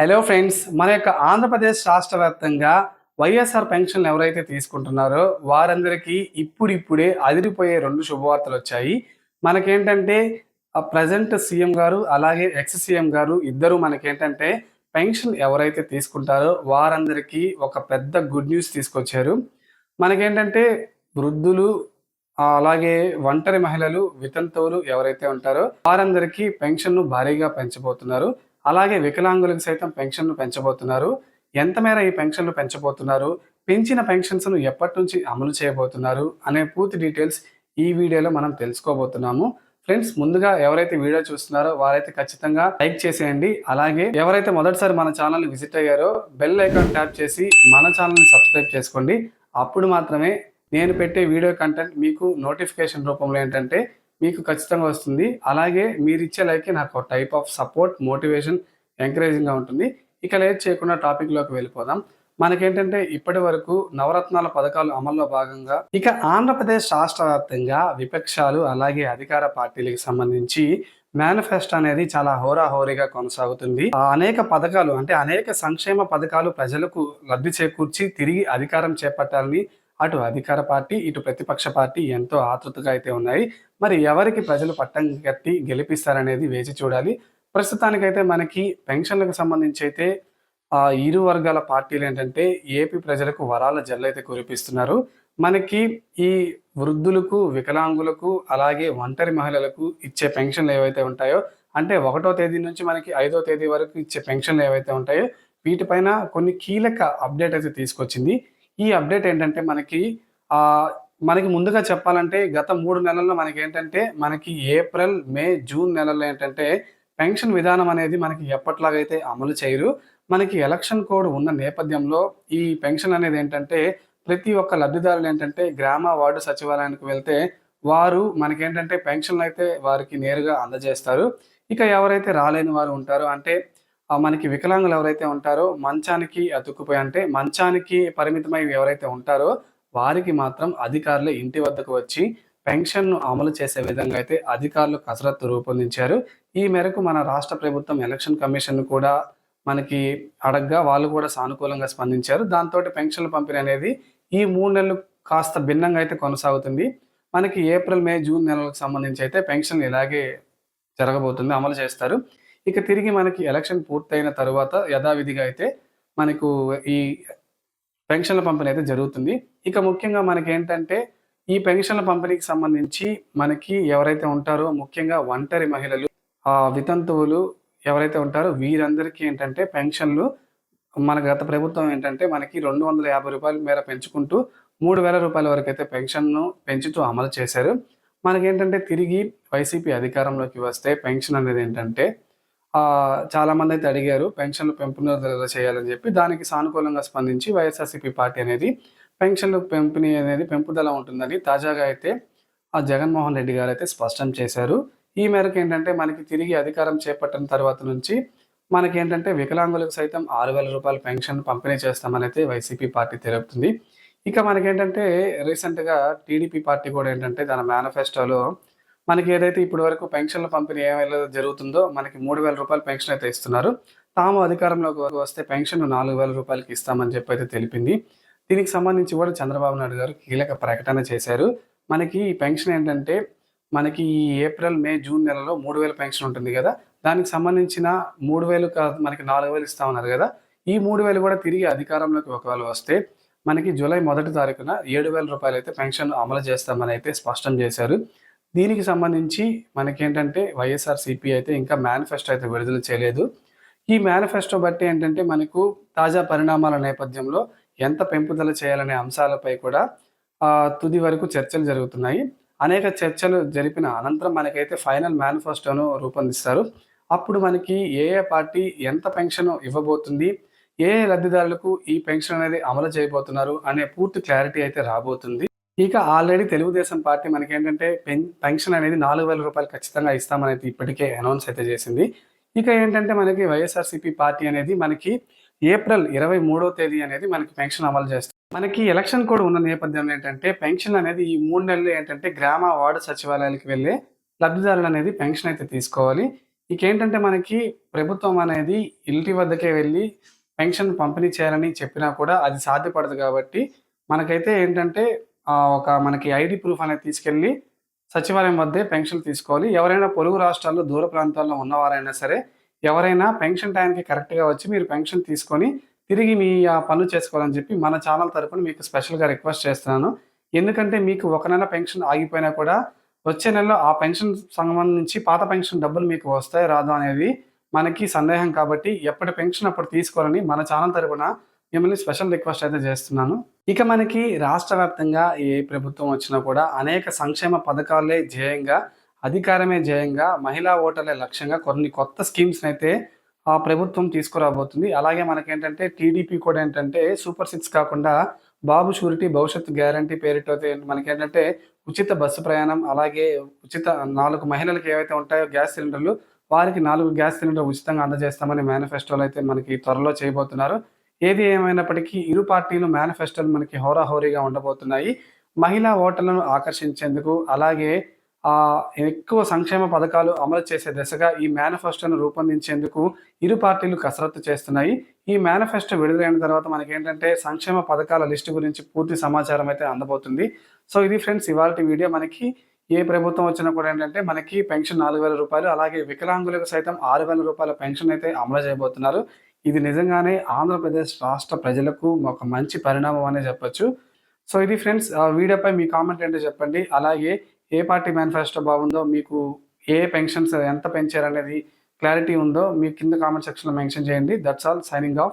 Hello friends మన యొక్క ఆంధ్రప్రదేశ్ రాష్ట్ర వ్యాప్తంగా వైఎస్ఆర్ పెన్షన్లు ఎవరైతే తీసుకుంటున్నారో వారందరికీ ఇప్పుడిప్పుడే అదిరిపోయే రెండు శుభవార్తలు వచ్చాయి. మనకేంటంటే ప్రజెంట్ సీఎం గారు అలాగే ఎక్స్ సీఎం గారు ఇద్దరు మనకేంటంటే పెన్షన్ ఎవరైతే తీసుకుంటారో వారందరికీ ఒక పెద్ద గుడ్ న్యూస్ తీసుకొచ్చారు. మనకేంటంటే వృద్ధులు అలాగే ఒంటరి మహిళలు వితంతువులు ఎవరైతే ఉంటారో వారందరికీ పెన్షన్ను భారీగా పెంచబోతున్నారు. అలాగే వికలాంగులకు సైతం పెన్షన్ను పెంచబోతున్నారు. ఎంత మేర ఈ పెన్షన్లు పెంచబోతున్నారు? పెంచిన పెన్షన్స్ను ఎప్పటి నుంచి అమలు చేయబోతున్నారు? అనే పూర్తి డీటెయిల్స్ ఈ వీడియోలో మనం తెలుసుకోబోతున్నాము. ఫ్రెండ్స్ ముందుగా ఎవరైతే వీడియో చూస్తున్నారో వారైతే ఖచ్చితంగా లైక్ చేసేయండి. అలాగే ఎవరైతే మొదటిసారి మన ఛానల్ విజిట్ అయ్యారో బెల్ ఐకాన్ ట్యాప్ చేసి మన ఛానల్ని సబ్స్క్రైబ్ చేసుకోండి. అప్పుడు మాత్రమే నేను పెట్టే వీడియో కంటెంట్ మీకు నోటిఫికేషన్ రూపంలో ఏంటంటే మీకు ఖచ్చితంగా వస్తుంది. అలాగే మీరు ఇచ్చే లైక్ నాకు టైప్ ఆఫ్ సపోర్ట్ మోటివేషన్ ఎంకరేజింగ్గా ఉంటుంది. ఇక లేట్ చేయకుండా టాపిక్లోకి వెళ్ళిపోదాం. మనకేంటంటే ఇప్పటి వరకు నవరత్నాల పథకాలు అమల్లో భాగంగా ఇక ఆంధ్రప్రదేశ్ రాష్ట్ర వ్యాప్తంగా విపక్షాలు అలాగే అధికార పార్టీలకు సంబంధించి మేనిఫెస్టో అనేది చాలా హోరాహోరీగా కొనసాగుతుంది. ఆ అనేక పథకాలు అంటే అనేక సంక్షేమ పథకాలు ప్రజలకు లబ్ధి చేకూర్చి తిరిగి అధికారం చేపట్టాలని అటు అధికార పార్టీ ఇటు ప్రతిపక్ష పార్టీ ఎంతో ఆతృతగా అయితే ఉన్నాయి. మరి ఎవరికి ప్రజలు పట్టం కట్టి గెలిపిస్తారనేది వేచి చూడాలి. ప్రస్తుతానికైతే మనకి పెన్షన్లకు సంబంధించి అయితే ఆ ఇరు వర్గాల పార్టీలు ఏంటంటే ఏపీ ప్రజలకు వరాల జల్లైతే కురిపిస్తున్నారు. మనకి ఈ వృద్ధులకు వికలాంగులకు అలాగే ఒంటరి మహిళలకు ఇచ్చే పెన్షన్లు ఏవైతే ఉంటాయో అంటే ఒకటో తేదీ నుంచి మనకి ఐదో తేదీ వరకు ఇచ్చే పెన్షన్లు ఏవైతే ఉంటాయో వీటిపైన కొన్ని కీలక అప్డేట్ అయితే తీసుకొచ్చింది. ఈ అప్డేట్ ఏంటంటే మనకి మనకి ముందుగా చెప్పాలంటే గత మూడు నెలల్లో మనకి ఏంటంటే మనకి ఏప్రిల్ మే జూన్ నెలల్లో ఏంటంటే పెన్షన్ విధానం అనేది మనకి ఎప్పట్లాగైతే అమలు చేయరు. మనకి ఎలక్షన్ కోడ్ ఉన్న నేపథ్యంలో ఈ పెన్షన్ అనేది ఏంటంటే ప్రతి ఒక్క లబ్ధిదారులు ఏంటంటే గ్రామ వార్డు సచివాలయానికి వెళ్తే వారు మనకేంటంటే పెన్షన్లు అయితే వారికి నేరుగా అందజేస్తారు. ఇక ఎవరైతే రాలేని వారు ఉంటారో అంటే మనకి వికలాంగులు ఎవరైతే ఉంటారో మంచానికి అతుక్కుపోయి అంటే మంచానికి పరిమితమై ఎవరైతే ఉంటారో వారికి మాత్రం అధికారులు ఇంటి వద్దకు వచ్చి పెన్షన్ను అమలు చేసే విధంగా అయితే అధికారులు కసరత్తు రూపొందించారు. ఈ మేరకు మన రాష్ట్ర ప్రభుత్వం ఎలక్షన్ కమిషన్ కూడా మనకి అడగ్గా వాళ్ళు కూడా సానుకూలంగా స్పందించారు. దాంతో పెన్షన్ల పంపిణీ అనేది ఈ మూడు నెలలు కాస్త భిన్నంగా అయితే కొనసాగుతుంది. మనకి ఏప్రిల్ మే జూన్ నెలలకు సంబంధించి అయితే పెన్షన్లు ఇలాగే జరగబోతుంది అమలు చేస్తారు. ఇక తిరిగి మనకి ఎలక్షన్ పూర్తయిన తర్వాత యథావిధిగా అయితే మనకు ఈ పెన్షన్ల పంపిణీ అయితే జరుగుతుంది. ఇక ముఖ్యంగా మనకి ఏంటంటే ఈ పెన్షన్ల పంపిణీకి సంబంధించి మనకి ఎవరైతే ఉంటారో ముఖ్యంగా ఒంటరి మహిళలు ఆ వితంతువులు ఎవరైతే ఉంటారో వీరందరికీ ఏంటంటే పెన్షన్లు మన గత ప్రభుత్వం ఏంటంటే మనకి రెండు వందల యాభై రూపాయల మేర పెంచుకుంటూ మూడు వేల రూపాయల వరకు అయితే పెన్షన్ను పెంచుతూ అమలు చేశారు. మనకేంటంటే తిరిగి వైసీపీ అధికారంలోకి వస్తే పెన్షన్ అనేది ఏంటంటే చాలా మంది అయితే అడిగారు పెన్షన్లు పెంపుదల చేయాలని చెప్పి. దానికి సానుకూలంగా స్పందించి వైఎస్ఆర్సీపీ పార్టీ అనేది పెన్షన్లు పెంపిణీ అనేది పెంపుదల ఉంటుందని తాజాగా అయితే ఆ జగన్మోహన్ రెడ్డి గారు అయితే స్పష్టం చేశారు. ఈ మేరకు ఏంటంటే మనకి తిరిగి అధికారం చేపట్టిన తర్వాత నుంచి మనకి ఏంటంటే వికలాంగులకు సైతం ఆరు వేల రూపాయల పెన్షన్ పంపిణీ చేస్తామని అయితే వైసీపీ పార్టీ తెలుపుతుంది ఇక మనకేంటంటే రీసెంట్గా టీడీపీ పార్టీ కూడా ఏంటంటే తన మేనిఫెస్టోలో మనకి ఏదైతే ఇప్పటి వరకు పెన్షన్ల పంపిణీ ఏమైనా జరుగుతుందో మనకి మూడు వేల రూపాయలు పెన్షన్ అయితే ఇస్తున్నారు. తాము అధికారంలోకి వస్తే పెన్షన్ నాలుగు వేల రూపాయలకి ఇస్తామని చెప్పి అయితే తెలిపింది. దీనికి సంబంధించి కూడా చంద్రబాబు నాయుడు గారు కీలక ప్రకటన చేశారు. మనకి ఈ పెన్షన్ ఏంటంటే మనకి ఈ ఏప్రిల్ మే జూన్ నెలలో మూడు వేల పెన్షన్ ఉంటుంది కదా. దానికి సంబంధించిన మూడు వేలు కాదు మనకి నాలుగు వేలు ఇస్తామన్నారు కదా. ఈ మూడు వేలు కూడా తిరిగి అధికారంలోకి ఒకవేళ వస్తే మనకి జూలై మొదటి తారీఖున ఏడు వేల రూపాయలు అయితే పెన్షన్ అమలు చేస్తామని అయితే స్పష్టం చేశారు. దీనికి సంబంధించి మనకేంటంటే వైఎస్ఆర్ సిపి అయితే ఇంకా మేనిఫెస్టో అయితే విడుదల చేయలేదు. ఈ మేనిఫెస్టో బట్టి ఏంటంటే మనకు తాజా పరిణామాల నేపథ్యంలో ఎంత పెంపుదల చేయాలనే అంశాలపై కూడా తుది వరకు చర్చలు జరుగుతున్నాయి. అనేక చర్చలు జరిపిన అనంతరం మనకైతే ఫైనల్ మేనిఫెస్టోను రూపొందిస్తారు. అప్పుడు మనకి ఏ ఏ పార్టీ ఎంత పెన్షన్ ఇవ్వబోతుంది ఏ ఏ లబ్ధిదారులకు ఈ పెన్షన్ అనేది అమలు చేయబోతున్నారు అనే పూర్తి క్లారిటీ అయితే రాబోతుంది. ఇక ఆల్రెడీ తెలుగుదేశం పార్టీ మనకి ఏంటంటే పెన్ పెన్షన్ అనేది నాలుగు వేల రూపాయలు ఖచ్చితంగా ఇస్తామని అయితే ఇప్పటికే అనౌన్స్ అయితే చేసింది. ఇక ఏంటంటే మనకి వైఎస్ఆర్సీపీ పార్టీ అనేది మనకి ఏప్రిల్ ఇరవై మూడో తేదీ అనేది మనకి పెన్షన్ అమలు చేస్తుంది. మనకి ఎలక్షన్ కూడా ఉన్న నేపథ్యంలో ఏంటంటే పెన్షన్ అనేది ఈ మూడు నెలలు ఏంటంటే గ్రామ వార్డు సచివాలయాలకు వెళ్ళే లబ్ధిదారులు అనేది పెన్షన్ అయితే తీసుకోవాలి. ఇకేంటంటే మనకి ప్రభుత్వం అనేది ఇంటి వద్దకే వెళ్ళి పెన్షన్ పంపిణీ చేయాలని చెప్పినా కూడా అది సాధ్యపడదు కాబట్టి మనకైతే ఏంటంటే ఒక మనకి ఐడి ప్రూఫ్ అనేది తీసుకెళ్ళి సచివాలయం వద్దే పెన్షన్ తీసుకోవాలి. ఎవరైనా పొరుగు రాష్ట్రాల్లో దూర ప్రాంతాల్లో ఉన్నవారైనా సరే ఎవరైనా పెన్షన్ టైంకి కరెక్ట్గా వచ్చి మీరు పెన్షన్ తీసుకొని తిరిగి మీ ఆ పనులు చేసుకోవాలని చెప్పి మన ఛానల్ తరపున మీకు స్పెషల్గా రిక్వెస్ట్ చేస్తున్నాను. ఎందుకంటే మీకు ఒక నెల పెన్షన్ ఆగిపోయినా కూడా వచ్చే నెలలో ఆ పెన్షన్ సంబంధించి పాత పెన్షన్ డబ్బులు మీకు వస్తాయి రాదు అనేది మనకి సందేహం కాబట్టి ఎప్పటి పెన్షన్ అప్పుడు తీసుకోవాలని మన ఛానల్ తరపున మిమ్మల్ని స్పెషల్ రిక్వెస్ట్ అయితే చేస్తున్నాను. ఇక మనకి రాష్ట్ర వ్యాప్తంగా ఏ ప్రభుత్వం వచ్చినా కూడా అనేక సంక్షేమ పథకాలే ధ్యేయంగా అధికారమే ధ్యేయంగా మహిళా ఓటర్లే లక్ష్యంగా కొన్ని కొత్త స్కీమ్స్ని అయితే ఆ ప్రభుత్వం తీసుకురాబోతుంది. అలాగే మనకేంటంటే టీడీపీ కూడా ఏంటంటే సూపర్ సిక్స్ కాకుండా బాబు షూరిటీ భవిష్యత్తు గ్యారంటీ పేరిట అయితే మనకేంటంటే ఉచిత బస్సు ప్రయాణం అలాగే ఉచిత నాలుగు మహిళలకు ఏవైతే ఉంటాయో గ్యాస్ సిలిండర్లు వారికి నాలుగు గ్యాస్ సిలిండర్ ఉచితంగా అందజేస్తామని మేనిఫెస్టోలో అయితే మనకి త్వరలో చేయబోతున్నారు. ఏది ఏమైనప్పటికీ ఇరు పార్టీలు మేనిఫెస్టోలు మనకి హోరాహోరీగా ఉండబోతున్నాయి. మహిళా ఓటర్లను ఆకర్షించేందుకు అలాగే ఆ ఎక్కువ సంక్షేమ పథకాలు అమలు చేసే దిశగా ఈ మేనిఫెస్టోను రూపొందించేందుకు ఇరు పార్టీలు కసరత్తు చేస్తున్నాయి. ఈ మేనిఫెస్టో విడుదలైన తర్వాత మనకి ఏంటంటే సంక్షేమ పథకాల లిస్టు గురించి పూర్తి సమాచారం అయితే అందబోతుంది. సో ఇది ఫ్రెండ్స్ ఇవాళ వీడియో. మనకి ఏ ప్రభుత్వం వచ్చినా కూడా ఏంటంటే మనకి పెన్షన్ నాలుగు వేల రూపాయలు అలాగే వికలాంగులకు సైతం ఆరు వేల రూపాయల పెన్షన్ అయితే అమలు చేయబోతున్నారు. ఇది నిజంగానే ఆంధ్రప్రదేశ్ రాష్ట్ర ప్రజలకు ఒక మంచి పరిణామం అనే చెప్పొచ్చు. సో ఇది ఫ్రెండ్స్ ఆ వీడియోపై మీ కామెంట్ ఏంటో చెప్పండి. అలాగే ఏ పార్టీ మేనిఫెస్టో బాగుందో మీకు ఏ పెన్షన్స్ ఎంత పెంచారనేది క్లారిటీ ఉందో మీ కింద కామెంట్ సెక్షన్లో మెన్షన్ చేయండి. That's all signing off